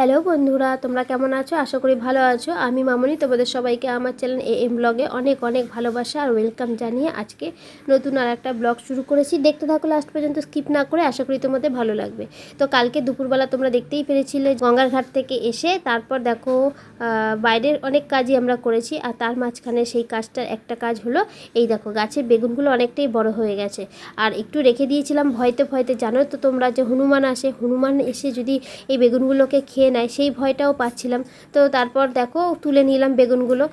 Hello বন্ধুরা, তোমরা কেমন আছো? আশা করি ভালো আছো। আমি মামনি, তোমাদের সবাইকে আমার চ্যানেল এ এম ব্লগে অনেক অনেক ভালোবাসা আর ওয়েলকাম জানিয়ে আজকে নতুন আর একটা ব্লগ শুরু করেছি। দেখতে থাকো লাস্ট পর্যন্ত স্কিপ না করে আশা করি তোমাদের ভালো লাগবে। তো কালকে দুপুরবেলা তোমরা দেখতেই পেরেছিলে গঙ্গার ঘাট থেকে এসে। তারপর দেখো বাইরের অনেক কাজই আমরা করেছি আর তার মাঝখানে সেই কাজটার একটা কাজ হলো, এই দেখো গাছের বেগুনগুলো অনেকটাই বড় হয়ে গেছে। আর একটু রেখে দিয়েছিলাম, ভয়তে ভয়তে। জানো তো তোমরা যে হনুমান আসে, হনুমান এসে যদি এই বেগুনগুলোকে খেয়ে নেয়, সেই ভয়টাও পাচ্ছিলাম। তো তারপর দেখো, তুলে নিলাম বেগুনগুলো।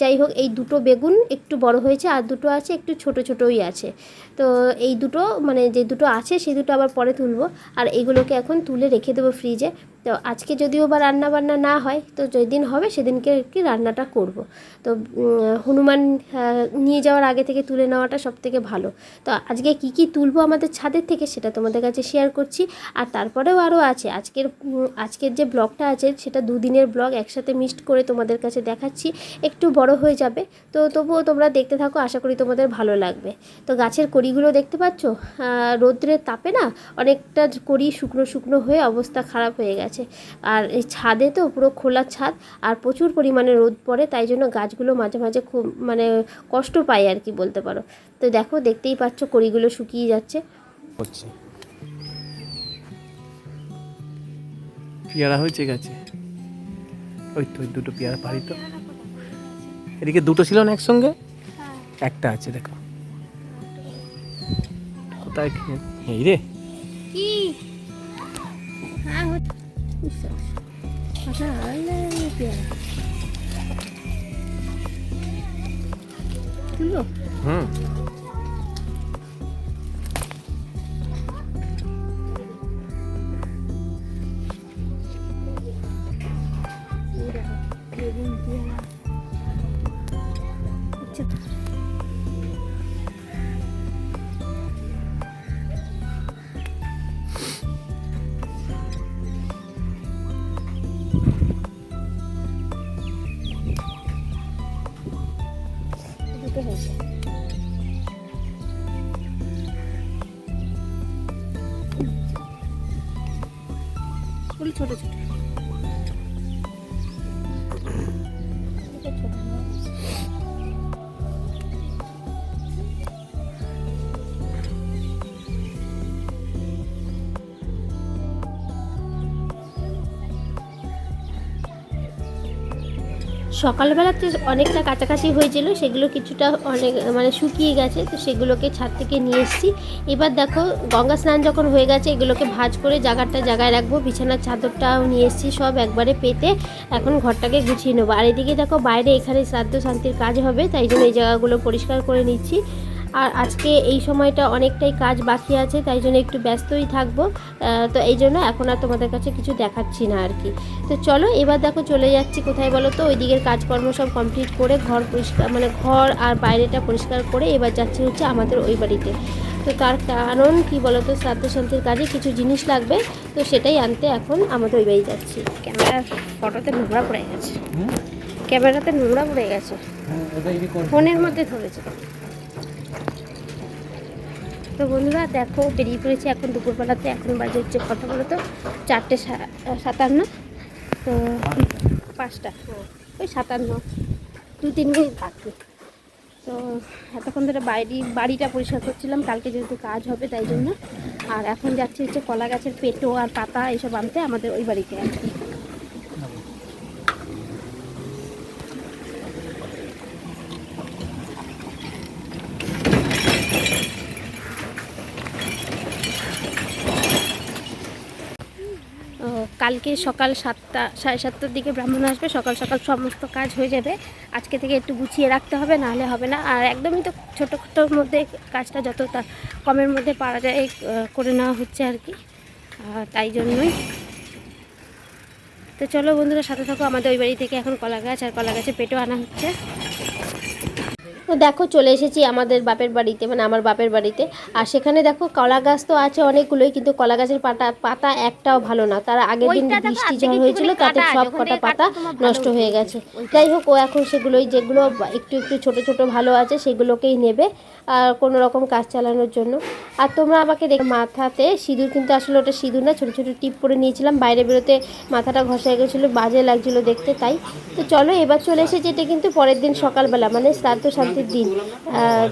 যাই হোক, এই দুটো বেগুন একটু বড় হয়েছে আর দুটো আছে একটু ছোট ছোটোই আছে। তো এই দুটো মানে যে দুটো আছে, সেই দুটো আবার পরে তুলবো। আর এইগুলোকে এখন তুলে রেখে দেবো ফ্রিজে তো আজকে যদিও বা রান্না বান্না না হয়, তো যেদিন হবে সেদিনকে আর কি রান্নাটা করব। তো হনুমান নিয়ে যাওয়ার আগে থেকে তুলে নেওয়াটা সব থেকে ভালো। তো আজকে কি কি তুলবো আমাদের ছাদের থেকে সেটা তোমাদের কাছে শেয়ার করছি। আর তারপরেও আরও আছে, আজকের আজকের যে ব্লগটা আছে সেটা দুদিনের ব্লগ একসাথে মিক্সড করে তোমাদের কাছে দেখাচ্ছি, একটু বড় হয়ে যাবে। তো তবুও তোমরা দেখতে থাকো, আশা করি তোমাদের ভালো লাগবে। তো গাছের কড়িগুলো দেখতে পাচ্ছ? রৌদ্রের তাপে না অনেকটা কড়ি শুকনো শুকনো হয়ে অবস্থা খারাপ হয়ে গেছে। আর এই ছাদে তো পুরো খোলা ছাদ আর প্রচুর পরিমাণে রোদ পড়ে তাই জন্য গাছগুলো মাঝে মাঝে খুব মানে কষ্ট পায় আর কি বলতে পারো। তো দেখো দেখতেই পাচ্ছ কড়িগুলো শুকিয়ে যাচ্ছে। পেয়ারা হয়েছে গাছে। ওই তো ওই দুটো পেয়ারা পারি তো। এদিকে দুটো ছিল না একসঙ্গে? একটা আছে দেখো। কোথায় এই রে। তুলবো হুম আচ্ছা ছোট ছোট। সকালবেলাতে অনেকটা কাছাকাছি হয়েছিল, সেগুলো কিছুটা অনেক মানে শুকিয়ে গেছে, তো সেগুলোকে ছাদ থেকে নিয়ে এসেছি। এবার দেখো, গঙ্গা স্নান যখন হয়ে গেছে, এগুলোকে ভাজ করে জায়গাটা জায়গায় রাখব, বিছানার চাদরটাও নিয়ে এসেছি সব একবারে পেতে। এখন ঘরটাকে গুছিয়ে নেব। আর এদিকে দেখো, বাইরে এখানে শ্রাদ্ধ শান্তির কাজ হবে, তাই জন্য এই জায়গাগুলো পরিষ্কার করে নিচ্ছি। আর আজকে এই সময়টা অনেকটাই কাজ বাকি আছে তাই জন্য একটু ব্যস্তই থাকব। তো এই জন্য এখন আর তোমাদের কাছে কিছু দেখাচ্ছি না আর কি। তো চলো এবার দেখো চলে যাচ্ছি কোথায় বলো তো? ওই দিকের কাজকর্ম সব কমপ্লিট করে ঘর পরিষ্কার মানে ঘর আর বাইরেটা পরিষ্কার করে এবার যাচ্ছি হচ্ছে আমাদের ওই বাড়িতে। তো তার কারণ কি বলো তো? শ্রাদ্ধ শান্তির কাজে কিছু জিনিস লাগবে তো সেটাই আনতে এখন আমাদের ওই বাড়ি যাচ্ছি। ক্যামেরার ফটোতে নোংরা পড়ে গেছে। ক্যামেরাতে নোংরা পড়ে গেছে। ফোনের মধ্যে ধরেছে। তো বন্ধুরা দেখো বেরিয়ে পড়েছি এখন দুপুরবেলাতে, এখন বাজে হচ্ছে কত বলো তো চারটে সাতান্ন। তো পাঁচটা। ওই সাতান্ন। দু তিন মিনিট বাকি। তো এতক্ষণ ধরে বাড়ি বাড়িটা পরিষ্কার করছিলাম, কালকে যেহেতু কাজ হবে তাই জন্য। আর এখন যাচ্ছি হচ্ছে কলা গাছের পেটো আর পাতা এসব আনতে আমাদের ওই বাড়িতে। আর কি কালকে সকাল সাতটা, সাড়ে সাতটার দিকে ব্রাহ্মণ আসবে, সকাল সকাল সমস্ত কাজ হয়ে যাবে। আজকে থেকে একটু গুছিয়ে রাখতে হবে, নাহলে হবে না। আর একদমই তো ছোটো ছোটোর মধ্যে কাজটা যত কমের মধ্যে পারা যায় করে নেওয়া হচ্ছে আর কি। তাই জন্যই। তো চলো বন্ধুরা, সাথে থাকো। আমাদের ওই বাড়ি থেকে এখন কলা গাছ আর কলা গাছে পেটেও আনা হচ্ছে। তো দেখো চলে এসেছি আমাদের বাপের বাড়িতে মানে আমার বাপের বাড়িতে। আর সেখানে দেখো কলা গাছ তো আছে অনেকগুলোই কিন্তু কলা গাছের পাতা পাতা একটাও ভালো না। তার আগের দিন বৃষ্টি ঝড় হয়েছিল তাতে সব কটা পাতা নষ্ট হয়ে গেছে। যাই হোক ও এখন সেগুলোই যেগুলো একটু একটু ছোট ছোট ভালো আছে সেগুলোকেই নেবে আর কোনো রকম কাজ চালানোর জন্য। আর তোমরা আমাকে দেখ মাথাতে সিঁদুর কিন্তু আসলে ওটা সিঁদুর না ছোটো ছোটো টিপ করে নিয়েছিলাম বাইরে বেরোতে মাথাটা ঘষা গেছিল বাজে লাগছিল দেখতে তাই। তো চলো এবার চলে এসেছে এটা কিন্তু পরের দিন সকালবেলা মানে তার শ্রাদ্ধ শান্তির দিন।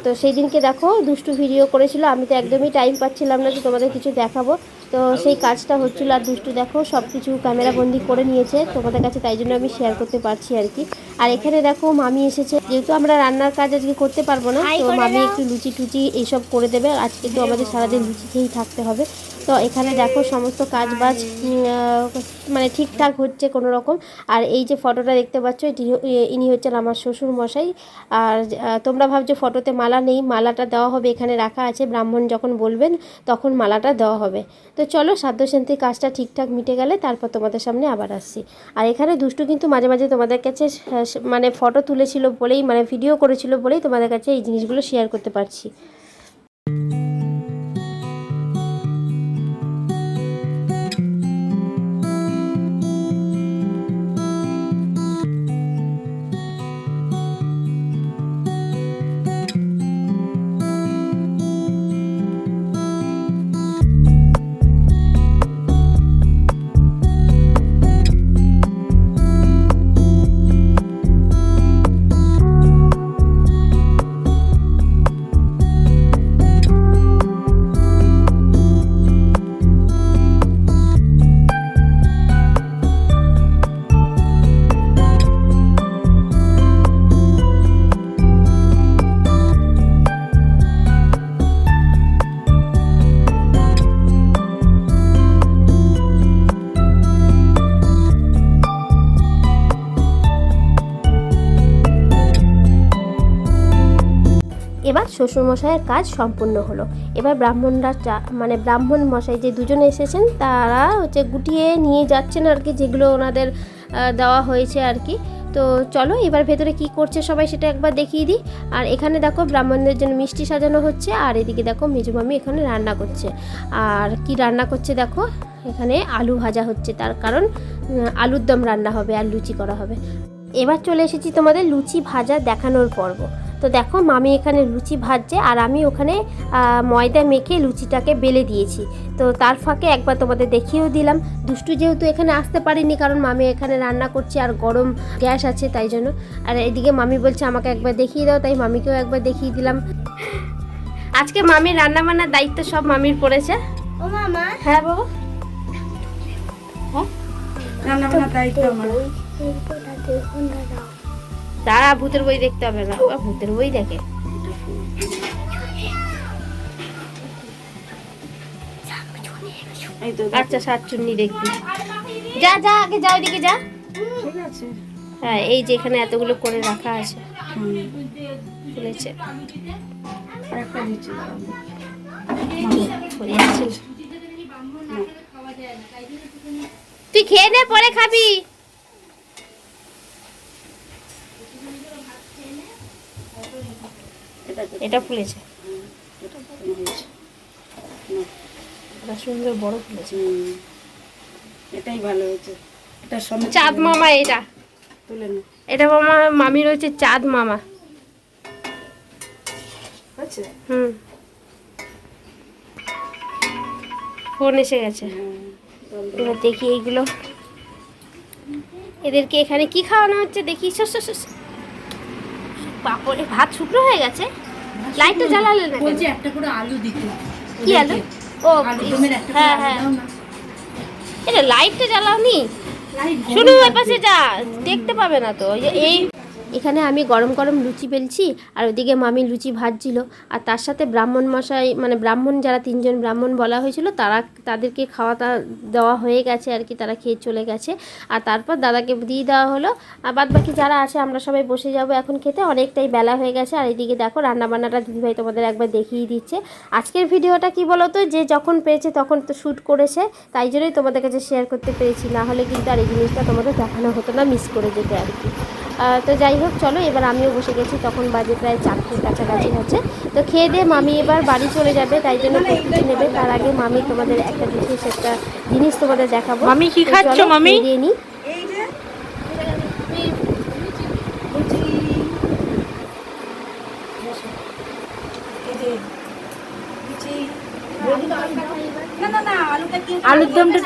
তো সেই দিনকে দেখো, দুষ্টু ভিডিও করেছিল। আমি তো একদমই টাইম পাচ্ছিলাম না যে তোমাদের কিছু দেখাবো। তো সেই কাজটা হচ্ছিল আর দুষ্টু দেখো সব কিছু ক্যামেরা বন্দি করে নিয়েছে তোমাদের কাছে তাই জন্য আমি শেয়ার করতে পারছি আর কি। আর এখানে দেখো মামি এসেছে যেহেতু আমরা রান্নার কাজ আজকে করতে পারব না তো মামি একটু লুচি টুচি এইসব করে দেবে আজকে তো আমাদের সারাদিন লুচি খেয়েই থাকতে হবে। তো এখানে দেখো সমস্ত কাজ বাজ মানে ঠিকঠাক হচ্ছে কোনো রকম। আর এই যে ফটোটা দেখতে পাচ্ছ এটি ইনি হচ্ছেন আমার শ্বশুর মশাই। আর তোমরা ভাবছ ফটোতে মালা নেই মালাটা দেওয়া হবে এখানে রাখা আছে ব্রাহ্মণ যখন বলবেন তখন মালাটা দেওয়া হবে। তো চলো সাধ্য শান্তির কাজটা ঠিকঠাক মিটে গেলে তারপর তোমাদের সামনে আবার আসছি। আর এখানে দুষ্টু কিন্তু মাঝে মাঝে তোমাদের কাছে মানে ফটো তুলেছিল বলেই মানে ভিডিও করেছিল বলেই তোমাদের কাছে এই জিনিসগুলো শেয়ার করতে পারছি। এবার শ্বশুরমশাইয়ের কাজ সম্পূর্ণ হলো। এবার ব্রাহ্মণরা মানে ব্রাহ্মণ মশাই যে দুজনে এসেছেন, তারা হচ্ছে গুটিয়ে নিয়ে যাচ্ছেন আর কি, যেগুলো ওনাদের দেওয়া হয়েছে আর কি। তো চলো, এবার ভেতরে কি করছে সবাই সেটা একবার দেখিয়ে দিই। আর এখানে দেখো ব্রাহ্মণদের জন্য মিষ্টি সাজানো হচ্ছে, আর এদিকে দেখো মেজু মামি এখানে রান্না করছে। আর কি রান্না করছে দেখো, এখানে আলু ভাজা হচ্ছে, তার কারণ আলুর দম রান্না হবে আর লুচি করা হবে। এবার চলে এসেছি তোমাদের লুচি ভাজা দেখানোর পর্ব। তো দেখো মামি এখানে লুচি ভাজছে আর আমি ওখানে ময়দা মেখে লুচিটাকে বেলে দিয়েছি। তো তার ফাঁকে একবার তোমাদের দেখিয়েও দিলাম। দুষ্টু যেহেতু এখানে আসতে পারিনি কারণ মামি এখানে রান্না করছে আর গরম গ্যাস আছে তাই জন্য। আর এদিকে মামি বলছে আমাকে একবার দেখিয়ে দাও। তাই মামিকেও একবার দেখিয়ে দিলাম। আজকে মামির রান্না বান্নার দায়িত্ব সব মামির পড়েছে। ও মামা। হ্যাঁ বাবা। রান্না বান্নার দায়িত্ব আমার। দাঁড়া, ভূতের বই দেখতে হবে। না ওরা ভূতের বই দেখে। আচ্ছা সাতচুন্নি দেখবি। যা যা, আগে যা, ওইদিকে যা। হ্যাঁ এই যে এখানে এতগুলো করে রাখা আছে। আছে। তুই খেয়ে নে, পরে খাবি। এটা ফুলেছে। এটা সুন্দর বড় ফুলেছে। এটাই ভালো হয়েছে। এটা চাঁদ মামা এটা। তুলে এটা মামা মামি রয়েছে চাঁদ মামা। হচ্ছে হুম। ফোন এসে গেছে। এবার দেখি এইগুলো। এদেরকে এখানে কি খাওয়ানো হচ্ছে? দেখি শস শস শস। বাপরে ভাত শুকনো হয়ে গেছে? লাইটটা জ্বালালে না বলছি একটা করে আলু দিতে। কি আলু? ও হ্যাঁ হ্যাঁ। না। এটা লাইটটা জ্বালাওনি? লাইট শুনু ওই পাশে যা দেখতে পাবে না তো। এই এখানে আমি গরম গরম লুচি বেলছি, আর ওদিকে মামি লুচি ভাজছিল। আর তার সাথে ব্রাহ্মণ মশাই মানে ব্রাহ্মণ যারা তিনজন ব্রাহ্মণ বলা হয়েছিল, তারা তাদেরকে খাওয়া তা- দেওয়া হয়ে গেছে আর কি, তারা খেয়ে চলে গেছে। আর তারপর দাদাকে দিয়ে দেওয়া হলো। আর বাদ বাকি যারা আছে, আমরা সবাই বসে যাব এখন খেতে। অনেকটাই বেলা হয়ে গেছে। আর এদিকে দেখো, রান্নাবান্নাটা দিদিভাই তোমাদের একবার দেখিয়ে দিচ্ছে। আজকের ভিডিওটা কি বলো তো যে যখন পেয়েছে তখন তো শ্যুট করেছে, তাই জন্যই তোমাদের কাছে শেয়ার করতে পেরেছি। না হলে কিন্তু আর এই জিনিসটা তোমাদের দেখানো হতো না মিস করে যেতে আর কি। তো যাই হোক চলো এবার আমিও বসে গেছি তখন বাজে প্রায় চারটের কাছাকাছি হচ্ছে। তো খেয়ে দিয়ে মামি এবার বাড়ি চলে যাবে তাই জন্য প্রস্তুতি নেবে। তার আগে মামি তোমাদের একটা বিশেষ একটা জিনিস তোমাদের দেখাবো। মামি কি খাচ্ছো, মামি? নিই। আলুর দমটা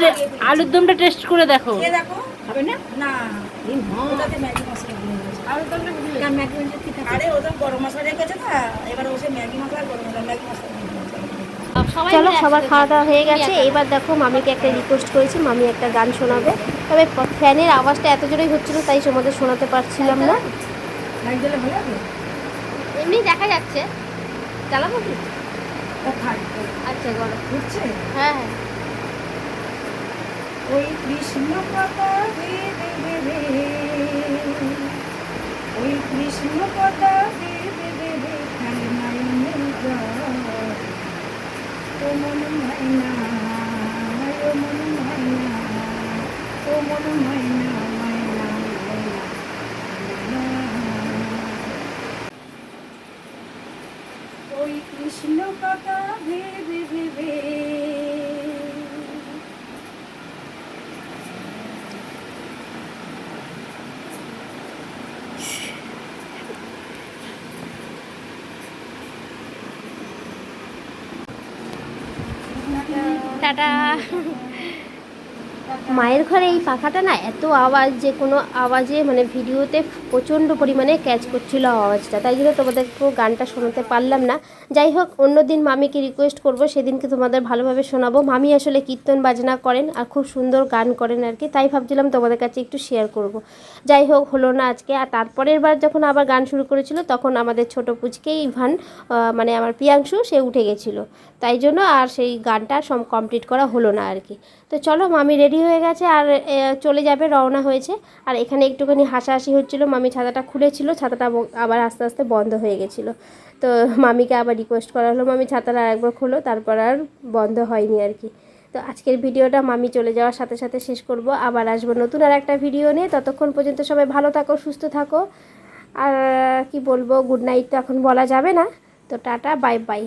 আলুর দমটা টেস্ট করে দেখো। হবে না? না ওটাতে ম্যাগি মশলা দিয়ে দিয়েছে। আরে ওটা গরম মশলা রেখেছে না এবার ওসে ম্যাগি মশলা গরম মশলা ম্যাগি মশলা চলো সবার খাওয়া দাওয়া হয়ে গেছে। এবার দেখো মামিকে একটা রিকোয়েস্ট করেছি। মামি একটা গান শোনাবে। তবে ফ্যানের আওয়াজটা এত জোরেই হচ্ছিল তাই তোমাদের শোনাতে পারছিলাম না। এমনি দেখা যাচ্ছে। চালাবো কি? আচ্ছা গরম বুঝছে হ্যাঁ হ্যাঁ। ওই কৃষ্ণ ওই কৃষ্ণ কথা মাইনে ও মন মাইনা, ও মাইনা, ও মন মাইনা মাইনা ওই কৃষ্ণ টাটা। মায়ের ঘরে এই পাখাটা না এত আওয়াজ যে কোনো আওয়াজে মানে ভিডিওতে প্রচণ্ড পরিমাণে ক্যাচ করছিল আওয়াজটা। তাই জন্য তোমাদের তোমাদেরকেও গানটা শোনাতে পারলাম না। যাই হোক, অন্য দিন মামিকে রিকোয়েস্ট করব, সেদিনকে তোমাদের ভালোভাবে শোনাবো। মামি আসলে কীর্তন বাজনা করেন আর খুব সুন্দর গান করেন আর কি, তাই ভাবছিলাম তোমাদের কাছে একটু শেয়ার করব। যাই হোক, হলো না আজকে। আর তারপরের বার যখন আবার গান শুরু করেছিল, তখন আমাদের ছোট পুচকেই ইভান মানে আমার প্রিয়াংশু, সে উঠে গেছিল। তাই জন্য আর সেই গানটা সম কমপ্লিট করা হলো না আর কি। তো চলো, মামি রেডি হয়ে গেছে আর চলে যাবে, রওনা হয়েছে। আর এখানে একটুখানি হাসাহাসি হচ্ছিল, মামি ছাতাটা খুলেছিল, ছাতাটা আবার আস্তে আস্তে বন্ধ হয়ে গেছিল। তো মামিকে আবার রিকোয়েস্ট করা হলো, মামি, ছাতাটা আরেকবার খোলো, তারপর আর বন্ধ হয়নি আর কি। তো আজকের ভিডিওটা মামি চলে যাওয়ার সাথে সাথে শেষ করব। আবার আসব নতুন আর একটা ভিডিও নিয়ে। ততক্ষণ পর্যন্ত সবাই ভালো থাকো, সুস্থ থাকো। আর কি বলব গুড নাইট তো এখন বলা যাবে না। তো টাটা বাই বাই